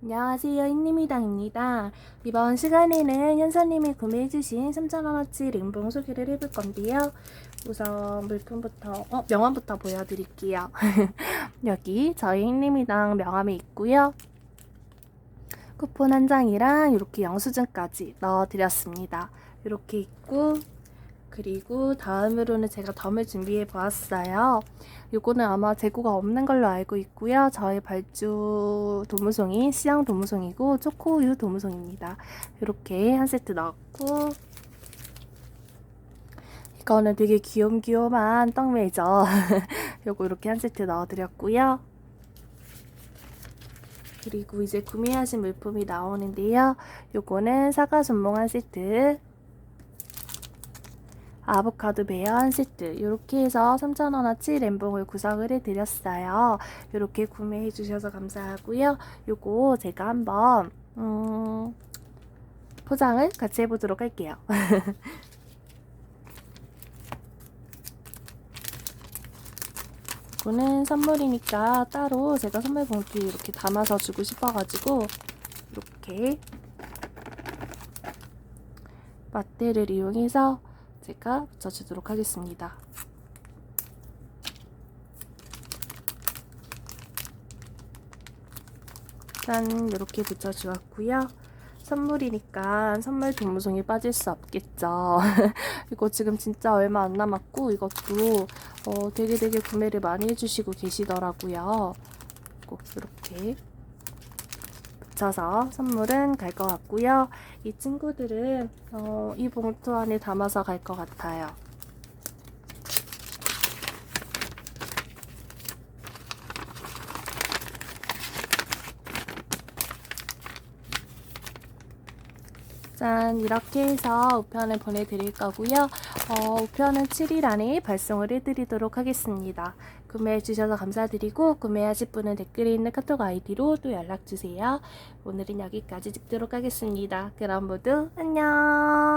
안녕하세요. 인님이당입니다. 이번 시간에는 현서님이 구매해주신 3,000원어치 림봉 소개를 해볼 건데요. 우선 물품부터, 어, 명함부터 보여드릴게요. 여기 저희 인님이당 명함이 있고요. 쿠폰 한 장이랑 이렇게 영수증까지 넣어드렸습니다. 이렇게 있고, 그리고 다음으로는 제가 덤을 준비해 보았어요. 요거는 아마 재고가 없는 걸로 알고 있고요. 저희 발주 도무송이 시향 도무송이고 초코우유 도무송입니다. 이렇게 한 세트 넣었고 이거는 되게 귀염귀염한 떡메이저 요거 이렇게 한 세트 넣어드렸고요. 그리고 이제 구매하신 물품이 나오는데요. 요거는 사과 전봉 한 세트 아보카도 베어 한 세트 이렇게 해서 3,000원어치 램봉을 구성을 해드렸어요. 이렇게 구매해 주셔서 감사하고요. 요거 제가 한번 음, 포장을 같이 해보도록 할게요. 이거는 선물이니까 따로 제가 선물 봉투에 이렇게 담아서 주고 싶어가지고 이렇게 맛대를 이용해서 제가 붙여주도록 하겠습니다. 짠 이렇게 붙여주었고요. 선물이니까 선물 도무송이 빠질 수 없겠죠. 이거 지금 진짜 얼마 안 남았고 이것도 어, 되게 되게 구매를 많이 해주시고 계시더라고요. 꼭 이렇게 붙여서 선물은 갈 것 같고요. 이 친구들은 어, 이 봉투 안에 담아서 갈 것 같아요. 짠 이렇게 해서 우편을 보내드릴 거고요. 어, 우편은 7일 안에 발송을 해드리도록 하겠습니다. 구매해주셔서 감사드리고 구매하실 분은 댓글에 있는 카톡 아이디로 또 연락주세요. 오늘은 여기까지 찍도록 하겠습니다. 그럼 모두 안녕